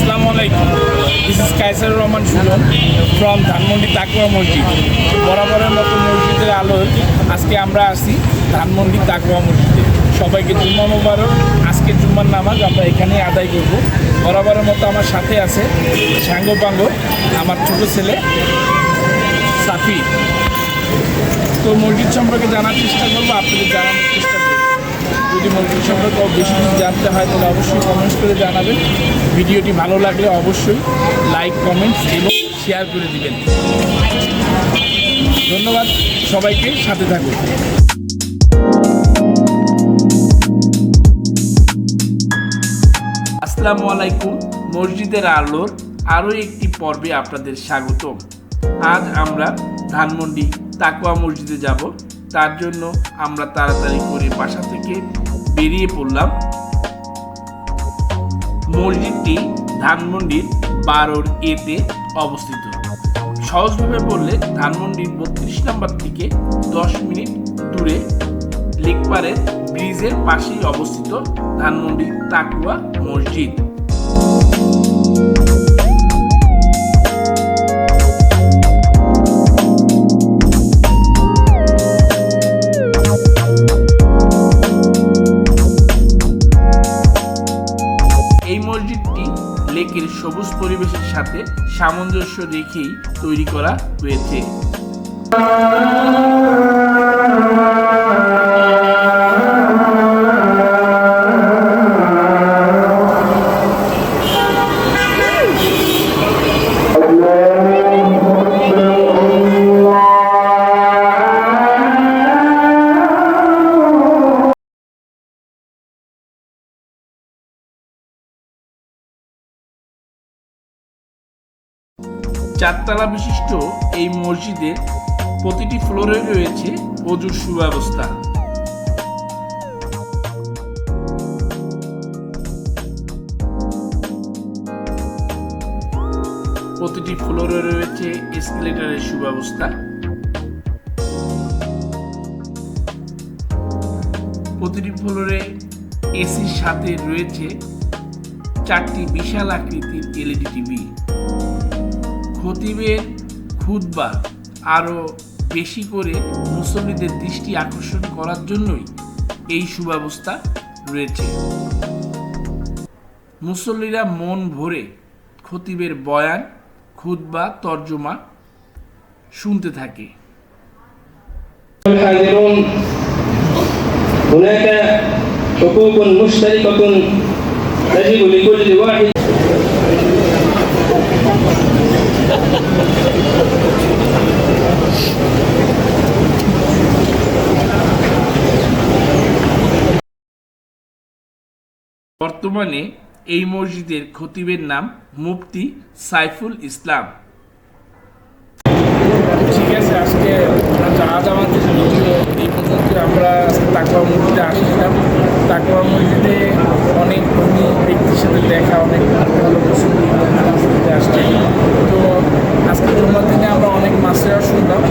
আসসালামু আলাইকুম। This is Kaiser Rahman Sujan from Dhanmondi Taqwa Masjid. বরাবরের মতো মসজিদের আলোর আজকে আমরা আসি ধানমন্ডি তাকুয়া মসজিদে। সবাইকে জুম্মা মোবারক। আজকে জুম্মার নামাজ আমরা এখানে আদায় করব। বরাবরের মতো আমার সাথে আছে সাঙ্গ পাঙ্গ, আমার ছোট ছেলে সাফি। তো মসজিদ সম্পর্কে জানার চেষ্টা করব, আপনাদের করব যদি মসজিদ সম্পর্কে বেশি কিছু জানতে হয়, তাহলে অবশ্যই কমেন্টস করে জানাবেন। ভিডিওটি ভালো লাগলে অবশ্যই লাইক কমেন্টস এবং শেয়ার করে দিবেন। ধন্যবাদ সবাইকে, সাথে থাকুন। আসসালামু আলাইকুম, মসজিদের আলোর আরও একটি পর্বে আপনাদের স্বাগতম। আজ আমরা ধানমন্ডি তাকুয়া মসজিদে যাব। তার জন্য আমরা তাড়াতাড়ি করে বাসা থেকে বেরিয়ে পড়লাম মসজিদটি ধানমন্ডির বারোর এতে অবস্থিত। সহজভাবে বললে ধানমন্ডির বত্রিশ নম্বর থেকে দশ মিনিট দূরে লেকপাড়ের ব্রিজের পাশেই অবস্থিত ধানমন্ডি তাকুয়া মসজিদ। লেকের সবুজ পরিবেশের সাথে সামঞ্জস্য রেখেই তৈরি করা হয়েছে। চারতলা বিশিষ্ট এই মসজিদের প্রতিটি ফ্লোরে রয়েছে অজুর সুব্যবস্থা। প্রতিটি ফ্লোরে রয়েছে এসকেলেটরের সুব্যবস্থা। প্রতিটি ফ্লোরে এসির সাথে রয়েছে চারটি বিশাল আকৃতির এলইডি টিভি। খতিবের খুতবা আরও বেশি করে মুসল্লিদের দৃষ্টি আকর্ষণ করার জন্যই এই সুব্যবস্থা রয়েছে মুসল্লিরা মন ভরে খতিবের বয়ান খুতবা তর্জমা শুনতে থাকে الحاضرون هناك حقوق مشتركة تجب لكل واحد বর্তমানে এই মসজিদের খতিবের নাম মুফতি সাইফুল ইসলাম। ঠিক আছে, আজকে আজ আমাদের ভিডিও এই পর্যন্ত আমরা তাকুয়া মসজিদে আসছিলাম তাকুয়া মসজিদে অনেক ধনী ব্যক্তির সাথে দেখা, অনেক ভালো ভালো আসছে। তো আজকে জন্মার দিনে আমরা অনেক মাসেরা শুনলাম,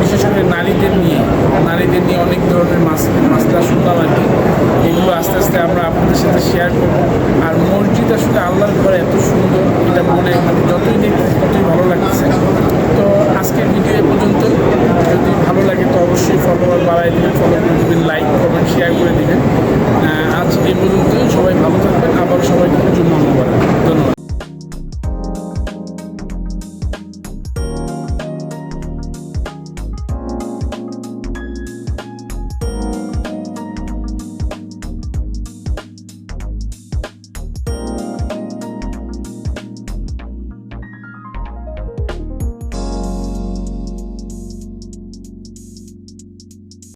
বিশেষ করে নারীদের নিয়ে। নারীদের নিয়ে অনেক ধরনের মাস মাসলা শুনলাম আর কি। আস্তে আস্তে আমরা আপনাদের সাথে শেয়ার করব। আর মসজিদ আসলে আল্লাহর ঘরে এত সুন্দর, এটা মনে মানে যতই দেখতেছি ততই ভালো লাগছে তো আজকের ভিডিও এ পর্যন্ত যদি ভালো লাগে তো অবশ্যই ফলোয়ার বাড়াই দেবেন ফলো করে দেবেন লাইক কমেন্ট শেয়ার করে দেবেন। আজ এই পর্যন্তই। সবাই ভালো থাকবেন। আবার সবাইকে জন্য মোবারক